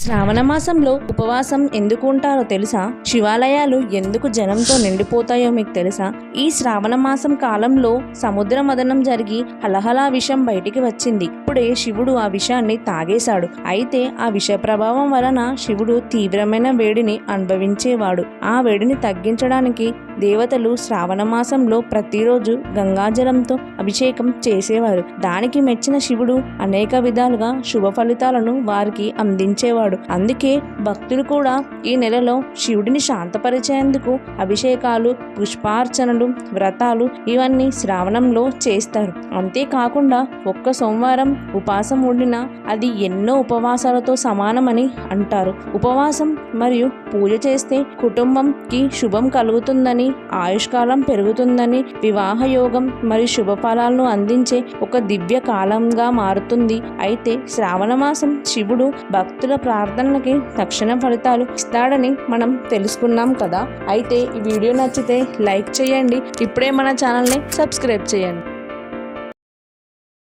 శ్రావణ మాసంలో ఉపవాసం ఎందుకు ఉంటారో తెలుసా? శివాలయాలు ఎందుకు జనంతో నిండిపోతాయో మీకు తెలుసా? ఈ శ్రావణ మాసం కాలంలో సముద్ర మదనం జరిగి హలహలా విషం బయటికి వచ్చింది. ఇప్పుడే శివుడు ఆ విషాన్ని తాగేశాడు. అయితే ఆ విష ప్రభావం వలన శివుడు తీవ్రమైన వేడిని అనుభవించేవాడు. ఆ వేడిని తగ్గించడానికి దేవతలు శ్రావణ మాసంలో ప్రతిరోజు గంగాజలంతో అభిషేకం చేసేవారు. దానికి మెచ్చిన శివుడు అనేక విధాలుగా శుభ ఫలితాలను వారికి అందించేవాడు. అందుకే భక్తులు కూడా ఈ నెలలో శివుడిని శాంతపరిచేందుకు అభిషేకాలు పుష్పార్చనలు వ్రతాలు ఇవన్నీ శ్రావణంలో చేస్తారు. అంతేకాకుండా ఒక్క సోమవారం ఉపవాసం ఉండిన అది ఎన్నో ఉపవాసాలతో సమానమని అంటారు. ఉపవాసం మరియు పూజ చేస్తే కుటుంబంకి శుభం కలుగుతుందని ఆయుష్కాలం పెరుగుతుందని వివాహ యోగం మరియు శుభ ఫలాలను అందించే ఒక దివ్య కాలంగా మారుతుంది. అయితే శ్రావణ మాసం శివుడు భక్తుల ప్రార్థనలకి తక్షణ ఫలితాలు ఇస్తాడని మనం తెలుసుకున్నాం కదా. అయితే ఈ వీడియో నచ్చితే లైక్ చేయండి. ఇప్పుడే మన ఛానల్ని సబ్స్క్రైబ్ చేయండి.